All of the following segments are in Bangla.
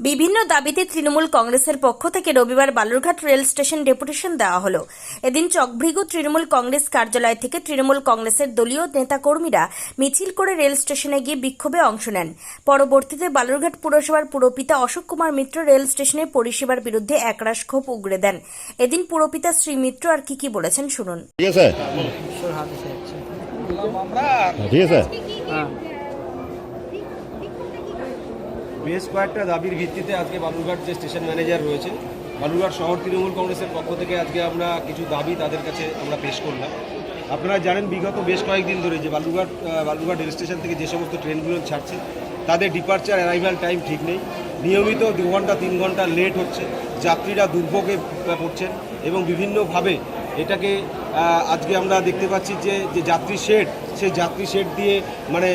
বিভিন্ন দাবিতে তৃণমূল কংগ্রেসের পক্ষ থেকে রবিবার বালুরঘাট রেল স্টেশন ডেপুটেশন দেওয়া হল। এদিন চকভৃগু তৃণমূল কংগ্রেস কার্যালয় থেকে তৃণমূল কংগ্রেসের দলীয় নেতাকর্মীরা মিছিল করে রেল স্টেশনে গিয়ে বিক্ষোভে অংশ নেন। পরবর্তীতে বালুরঘাট পুরসভার পুরপিতা অশোক কুমার মিত্র রেল স্টেশনের পরিষেবার বিরুদ্ধে একরাশ ক্ষোভ উগড়ে দেন। এদিন পুরপিতা শ্রী মিত্র আর কি কি বলেছেন শুনুন। ঠিক আছে ঈশ্বর হাত এসে যাচ্ছে ঠিক আছে হ্যাঁ বেশ কয়েকটা দাবির ভিত্তিতে আজকে বালুরঘাট যে স্টেশন ম্যানেজার রয়েছে বালুরঘাট শহর তৃণমূল কংগ্রেসের পক্ষ থেকে আজকে আমরা কিছু দাবি তাদের কাছে আমরা পেশ করলাম। আপনারা জানেন বিগত বেশ কয়েকদিন ধরে যে বালুরঘাট বালুরঘাট রেল স্টেশন থেকে যে সমস্ত ট্রেনগুলো ছাড়ছে, তাদের ডিপার্চার অ্যারাইভাল টাইম ঠিক নেই। নিয়মিত দু ঘণ্টা, তিন ঘণ্টা লেট হচ্ছে, যাত্রীরা দুর্ভোগে পড়ছেন এবং বিভিন্নভাবে এটাকে আজকে আমরা দেখতে পাচ্ছি যে যে যাত্রী শেড সেই যাত্রী শেড দিয়ে মানে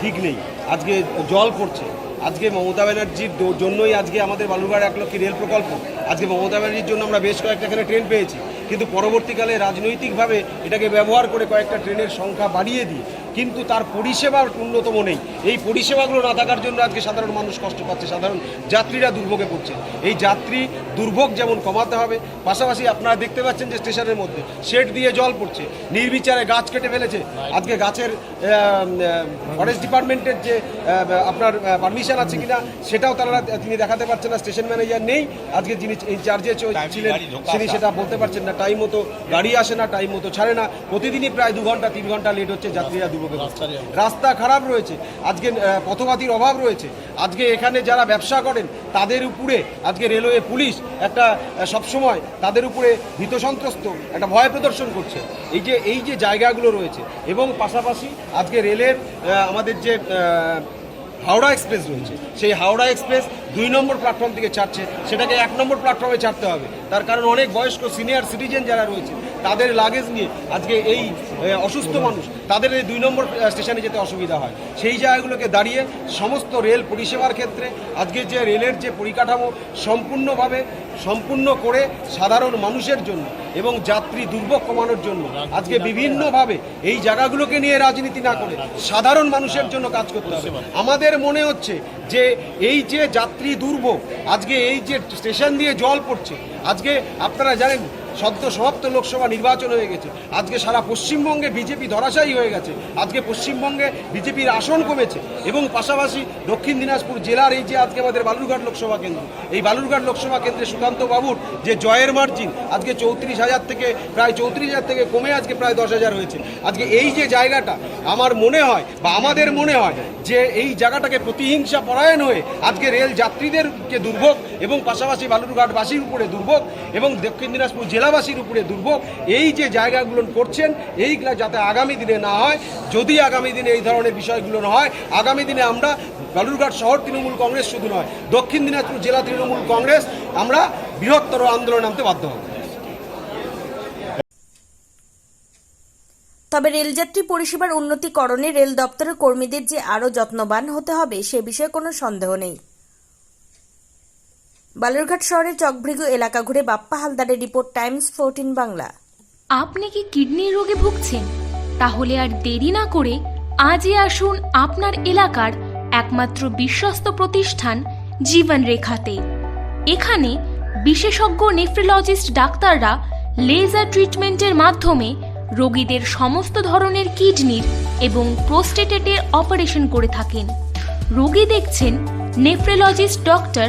ঠিক নেই। আজকে জল পড়ছে। আজকে মমতা ব্যানার্জির জন্যই আজকে আমাদের বালুরঘাট এক লক্ষ রেল প্রকল্প। আজকে মমতা ব্যানার্জির জন্য আমরা বেশ কয়েকটা এখানে ট্রেন পেয়েছি। কিন্তু পরবর্তীকালে রাজনৈতিকভাবে এটাকে ব্যবহার করে কয়েকটা ট্রেনের সংখ্যা বাড়িয়ে দিয়ে কিন্তু তার পরিষেবা উন্নতম নেই। এই পরিষেবাগুলো না থাকার জন্য আজকে সাধারণ মানুষ কষ্ট পাচ্ছে। সাধারণ যাত্রীরা দুর্ভোগে পড়ছে। এই যাত্রী দুর্ভোগ যেমন কমাতে হবে পাশাপাশি আপনারা দেখতে পাচ্ছেন যে স্টেশনের মধ্যে শেড দিয়ে জল পড়ছে। নির্বিচারে গাছ কেটে ফেলেছে। আজকে গাছের ফরেস্ট ডিপার্টমেন্টের যে আপনার পারমিশন আছে কিনা সেটাও তারা তিনি দেখাতে পারছেন না। স্টেশন ম্যানেজার নেই। আজকে যিনি ইনচার্জে ছিলেন তিনি সেটা বলতে পারছেন না। টাইম মতো গাড়ি আসে না টাইম মতো ছাড়ে না। প্রতিদিনই প্রায় দু ঘণ্টা তিন ঘণ্টা লেট হচ্ছে যাত্রীরা দুর্ভোগে। রাস্তা খারাপ রয়েছে। আজকে পথপাতির অভাব রয়েছে। আজকে এখানে যারা ব্যবসা করেন তাদের উপরে আজকে রেলওয়ে পুলিশ একটা সবসময় তাদের উপরে ভীত সন্ত্রস্ত একটা ভয় প্রদর্শন করছে। এই যে এই যে জায়গাগুলো রয়েছে। এবং পাশাপাশি আজকে রেলের আমাদের যে হাওড়া এক্সপ্রেস রয়েছে। সেই হাওড়া এক্সপ্রেস দুই নম্বর প্ল্যাটফর্ম থেকে ছাড়ছে। সেটাকে এক নম্বর প্ল্যাটফর্মে ছাড়তে হবে। তার কারণ অনেক বয়স্ক সিনিয়র সিটিজেন যারা রয়েছে, তাদের লাগেজ নিয়ে আজকে এই অসুস্থ মানুষ, তাদের এই দুই নম্বর স্টেশনে যেতে অসুবিধা হয়। সেই জায়গাগুলোকে দাঁড়িয়ে সমস্ত রেল পরিষেবার ক্ষেত্রে আজকে যে রেলের যে পরিকাঠামো সম্পূর্ণভাবে, সম্পূর্ণ করে সাধারণ মানুষের জন্য এবং যাত্রী দুর্ভোগ কমানোর জন্য আজকে বিভিন্নভাবে এই জায়গাগুলোকে নিয়ে রাজনীতি না করে সাধারণ মানুষের জন্য কাজ করতে হবে। আমাদের মনে হচ্ছে যে এই যে যাত্রী দুর্ভোগ, আজকে এই যে স্টেশন দিয়ে জল পড়ছে, আজকে আপনারা জানেন সদ্য সমাপ্ত লোকসভা নির্বাচন হয়ে গেছে। আজকে সারা পশ্চিমবঙ্গে বিজেপি ধরাশায়ী হয়ে গেছে। আজকে পশ্চিমবঙ্গে বিজেপির আসন কমেছে এবং পাশাপাশি দক্ষিণ দিনাজপুর জেলার এই যে আজকে আমাদের বালুরঘাট লোকসভা কেন্দ্র, এই বালুরঘাট লোকসভা কেন্দ্রে সুকান্ত বাবুর যে জয়ের মার্জিন আজকে চৌত্রিশ হাজার থেকে প্রায় চৌত্রিশ হাজার থেকে কমে আজকে প্রায় দশ হাজার হয়েছে। আজকে এই যে জায়গাটা আমার মনে হয় বা আমাদের মনে হয় যে এই জায়গাটাকে প্রতিহিংসা পরায়ণ হয়ে আজকে রেল যাত্রীদেরকে দুর্ভোগ এবং পাশাপাশি বালুরঘাটবাসীর উপরে দুর্ভোগ এবং দক্ষিণ দিনাজপুর জেলাবাসীর উপরে দুর্ভোগ, এই যে জায়গাগুলো করছেন, এইগুলা যাতে আগামী দিনে না হয়, যদি আগামী দিনে এই ধরনের বিষয়গুলো হয়, আগামী দিনে আমরা বালুরঘাট শহর তৃণমূল কংগ্রেস শুধু নয়, দক্ষিণ দিনাজপুর জেলা তৃণমূল কংগ্রেস, আমরা বৃহত্তর আন্দোলন নামতে বাধ্য হব। তবে রেলযাত্রী পরিষেবার উন্নতিকরণে রেল দপ্তরের কর্মীদের যে আরও যত্নবান হতে হবে, সে বিষয়ে কোনো সন্দেহ নেই। বালুরঘাট শহরের চকভৃগু এলাকা ঘুরে বাপ্পা হালদারের রিপোর্ট টাইমস ফোরটিন বাংলা। আপনি কি কিডনির রোগে ভুগছেন? তাহলে আর দেরি না করে আজই আসুন আপনার এলাকার একমাত্র বিশ্বস্ত প্রতিষ্ঠান জীবন রেখাতে এখানে বিশেষজ্ঞ নেফ্রোলজিস্ট ডাক্তাররা লেজার ট্রিটমেন্টের মাধ্যমে রোগীদের সমস্ত ধরনের কিডনির এবং প্রোস্টেটেটের অপারেশন করে থাকেন। রোগী দেখছেন nephrologist doctor